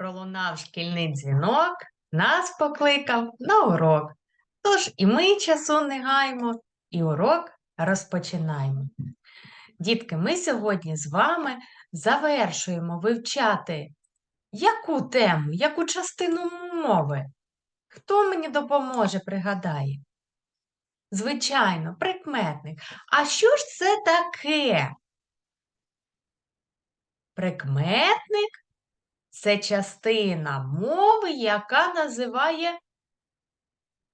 Пролунав шкільний дзвінок, нас покликав на урок. Тож і ми часу не гаємо, і урок розпочинаємо. Дітки, ми сьогодні з вами завершуємо вивчати яку тему, яку частину мови? Хто мені допоможе, пригадає? Звичайно, прикметник. А що ж це таке? Прикметник це частина мови, яка називає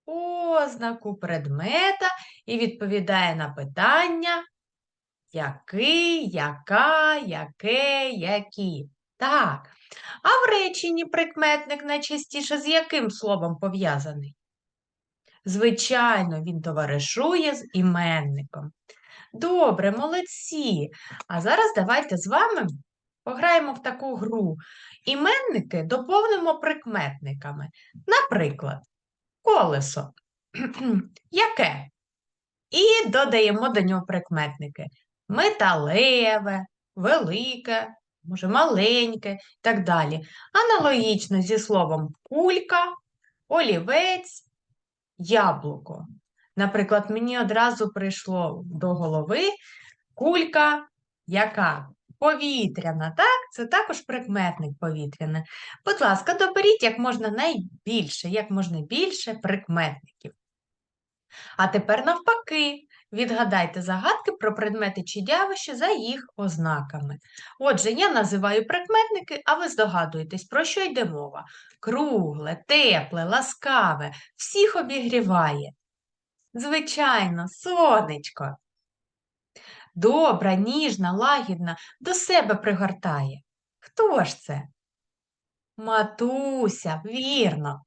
ознаку предмета і відповідає на питання який, яка, яке, які. Так. А в реченні прикметник найчастіше з яким словом пов'язаний? Звичайно, він товаришує з іменником. Добре, молодці. А зараз давайте з вами пограємо в таку гру. Іменники доповнимо прикметниками. Наприклад, колесо. Яке? І додаємо до нього прикметники. Металеве, велике, може маленьке і так далі. Аналогічно зі словом кулька, олівець, яблуко. Наприклад, мені одразу прийшло до голови кулька, яка повітряна, так? Це також прикметник повітряне. Будь ласка, доберіть як можна найбільше, як можна більше прикметників. А тепер навпаки, відгадайте загадки про предмети чи явища за їх ознаками. Отже, я називаю прикметники, а ви здогадуєтесь, про що йде мова. Кругле, тепле, ласкаве, всіх обігріває. Звичайно, сонечко. Добра, ніжна, лагідна, до себе пригортає. Хто ж це? Матуся, вірно,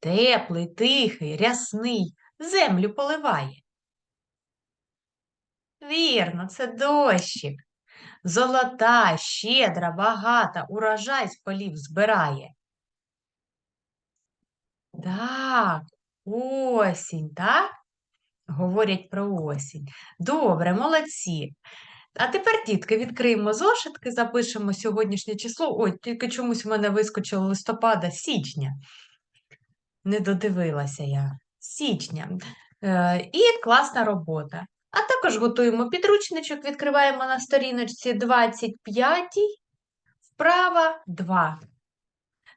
теплий, тихий, рясний, землю поливає. Вірно, це дощик. Золота, щедра, багата, урожай з полів збирає. Так, осінь, так? Говорять про осінь. Добре, молодці. А тепер, дітки, відкриємо зошитки, запишемо сьогоднішнє число. Ой, тільки чомусь в мене вискочило листопада, січня. Не додивилася я. Січня. Е, І класна робота. А також готуємо підручничок, відкриваємо на сторіночці 25, вправа 2.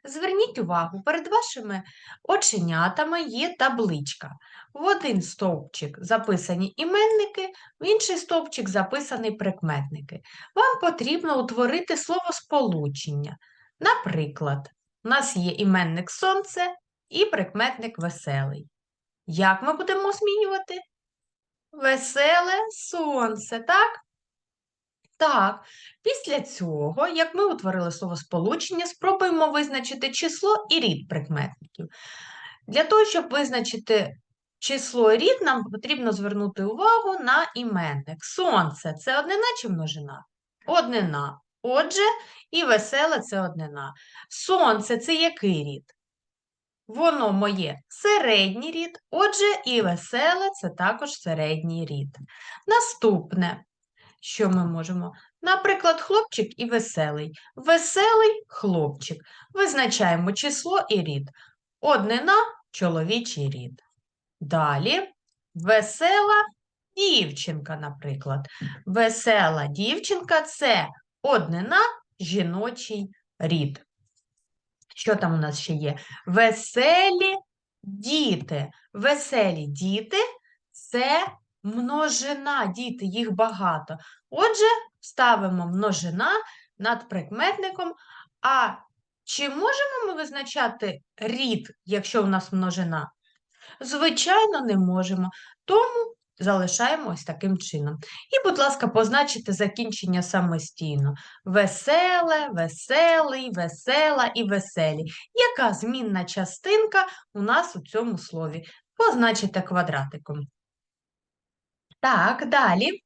Зверніть увагу, перед вашими оченятами є табличка. В один стовпчик записані іменники, в інший стовпчик записані прикметники. Вам потрібно утворити словосполучення. Наприклад, у нас є іменник сонце і прикметник веселий. Як ми будемо змінювати? Веселе сонце, так? Так, після цього, як ми утворили словосполучення, спробуємо визначити число і рід прикметників. Для того, щоб визначити число і рід, нам потрібно звернути увагу на іменник. Сонце це однина чи множина? Однина. Отже, і веселе це однина. Сонце це який рід? Воно моє середній рід, отже, і веселе це також середній рід. Наступне, що ми можемо? Наприклад, хлопчик і веселий. Веселий хлопчик. Визначаємо число і рід. Однина чоловічий рід. Далі весела дівчинка, наприклад. Весела дівчинка це однина жіночий рід. Що там у нас ще є? Веселі діти. Веселі діти це множина, діти, їх багато. Отже, ставимо множина над прикметником. А чи можемо ми визначати рід, якщо у нас множина? Звичайно, не можемо. Тому залишаємо ось таким чином. І, будь ласка, позначте закінчення самостійно. Веселе, веселий, весела і веселі. Яка змінна частинка у нас у цьому слові? Позначите квадратиком. Так, далі.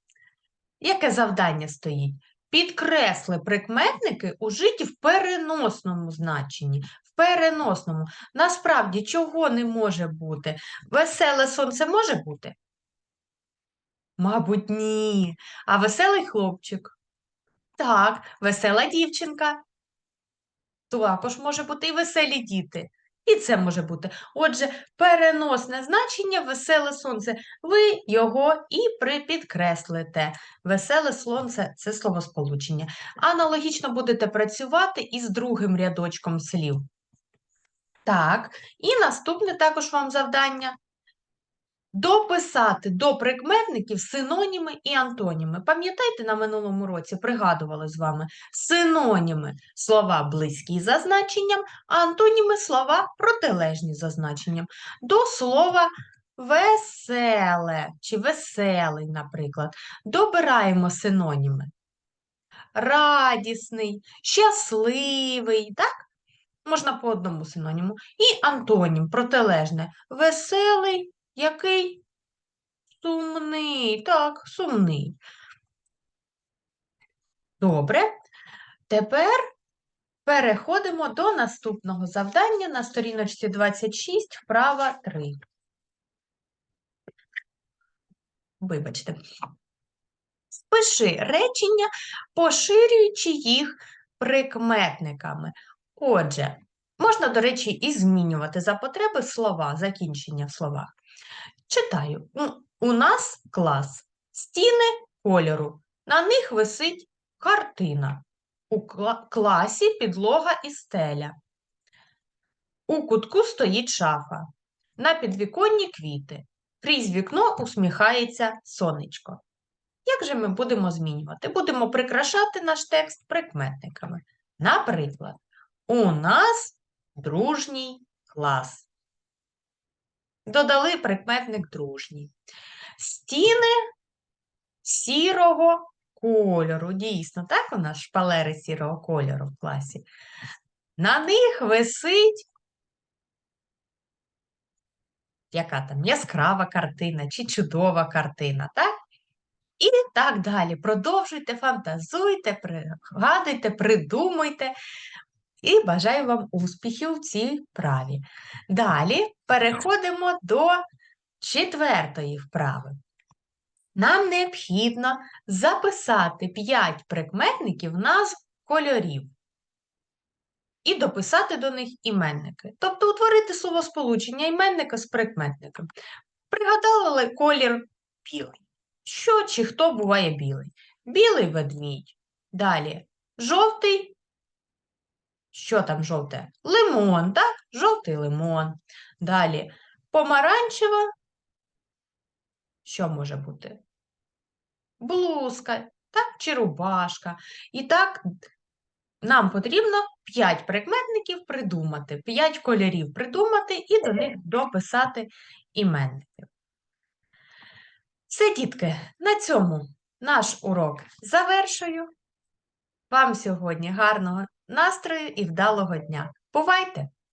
Яке завдання стоїть? Підкресли прикметники ужиті в переносному значенні. В переносному. Насправді, чого не може бути? Веселе сонце може бути? Мабуть, ні. А веселий хлопчик? Так, весела дівчинка. також може бути і веселі діти. І це може бути. Отже, переносне значення веселе сонце. Ви його і припідкреслите. Веселе сонце це словосполучення. Аналогічно будете працювати із другим рядочком слів. Так, і наступне також вам завдання. Дописати до прикметників синоніми і антоніми. Пам'ятаєте, на минулому році пригадували з вами синоніми слова близькі за значенням, а антоніми слова протилежні за значенням. До слова веселе чи веселий, наприклад, добираємо синоніми. Радісний, щасливий, так? Можна по одному синоніму. І антонім протилежне. Веселий, який? Сумний. Так, сумний. Добре. Тепер переходимо до наступного завдання на сторіночці 26, вправа 3. Вибачте. Спиши речення, поширюючи їх прикметниками. Отже, можна, до речі, і змінювати за потреби слова, закінчення в словах. Читаю. У- нас клас. Стіни кольору. На них висить картина. У класі підлога і стеля. У кутку стоїть шафа. На підвіконні квіти. Крізь вікно усміхається сонечко. Як же ми будемо змінювати? Будемо прикрашати наш текст прикметниками. Наприклад, у нас дружній клас. Додали прикметник дружній. Стіни сірого кольору. Дійсно, так у нас шпалери сірого кольору в класі. На них висить яка там яскрава картина чи чудова картина, так? І так далі. Продовжуйте, фантазуйте, пригадуйте, придумуйте. І бажаю вам успіхів у цій вправі. Далі переходимо до четвертої вправи. Нам необхідно записати 5 прикметників назв кольорів і дописати до них іменники. Тобто утворити словосполучення іменника з прикметником. Пригадали колір білий. Що чи хто буває білий? Білий ведмідь. Далі жовтий. Що там жовте? Лимон, так? Жовтий лимон. Далі помаранчева. Що може бути? Блузка, так, чи рубашка. І так, нам потрібно 5 прикметників придумати, 5 кольорів придумати і до них дописати іменники. Все, дітки, на цьому наш урок завершую. Вам сьогодні гарного настрою і вдалого дня. Бувайте!